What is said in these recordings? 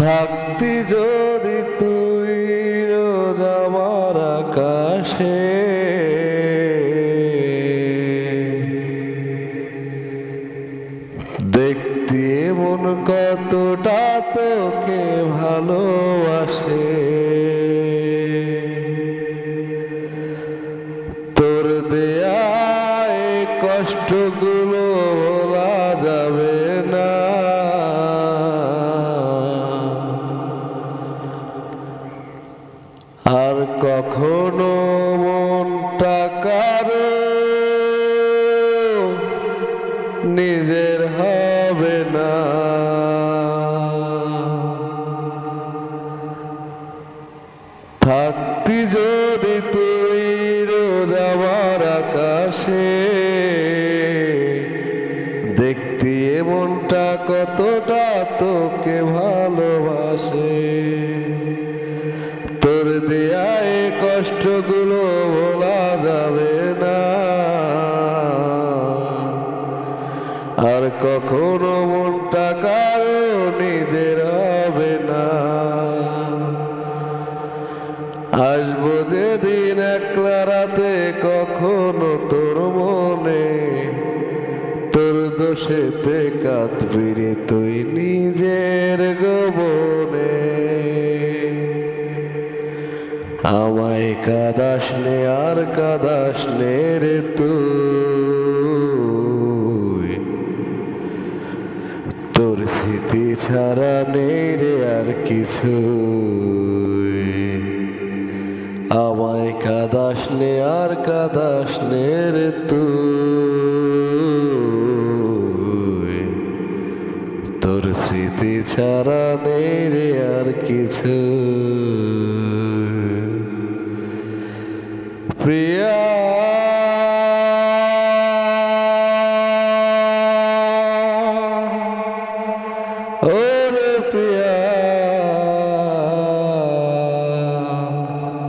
থাকতি যদি তুই রোজ আমার আকাশে। দেখতে মন কতটা তোকে ভালোবাসে। তোর দেয়া কষ্টগুলো বলা যাবে না। নিজের হবে না। থাকতি যদি তুই রোজ আকাশে, দেখতি এমনটা কতটা তোকে ভালোবাসে। তোর দেয়া কষ্টগুলো যাবে না। আর কখনো মনটা কারও নিজের হবে না। আসব যেদিন একলা রাতে, কখনো তোর মনে। তোর দোষেতে কাঁদবি রে তুই নিজের গোবনে আমায় কাদাস নে, আর কাদাস নে রে তুই। তোর স্মৃতি ছাড়া নেই রে আর কিছু আমায় কাদাস নে, আর কাদাস নে রে তুই। তোর স্মৃতি ছাড়া নেই রে আর কিছু প্রিয়া। ওরে প্রিয়া।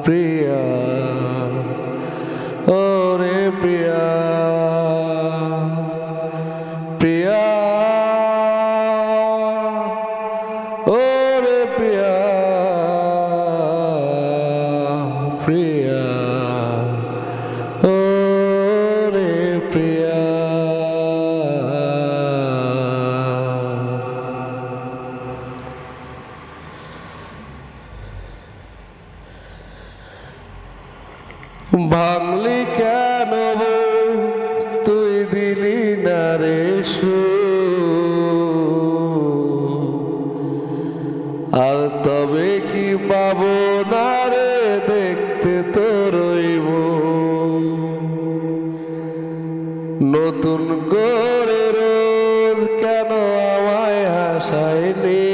প্রিয়া। ওরে প্রিয়া। প্রিয়া। ওরে প্রিয়া। ভাঙলি কেন নতুন করে রোজ কেন আমায় হাসাইনি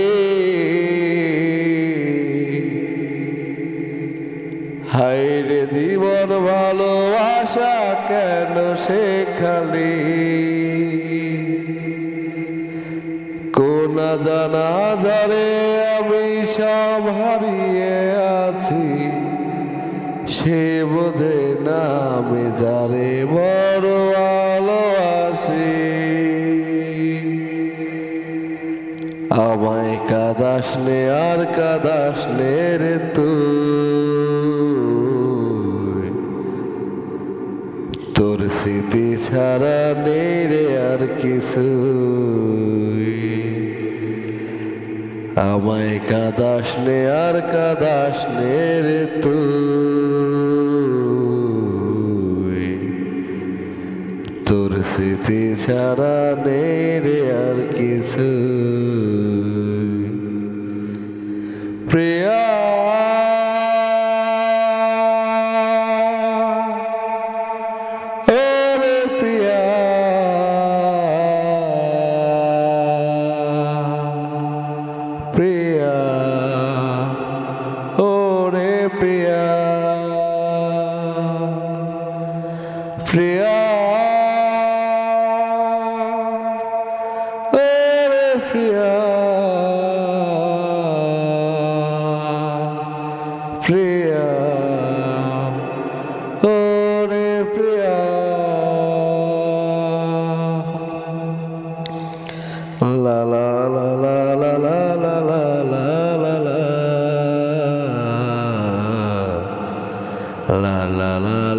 হাইরে জীবন ভালোবাসা কেন সে খালি? কোন জানা যারে আমি সব হারিয়ে আছি, সে বোঝে না আমি যারে বড় আমায় কাদাস নে, আর কাদাস নে রে তুই। তোর স্মৃতি ছাড়া নেই রে আর কিছু আমায় কাদাস নে, আর কাদাস নে রে তুই। তোর স্মৃতি ছাড়া নেই আর কিছু। প্রিয়া। প্রিয়া। ওরে প্রিয়া। ওরে প্রিয়া লা লা লা লা লা লা লা লা লা লা লা লা লা লা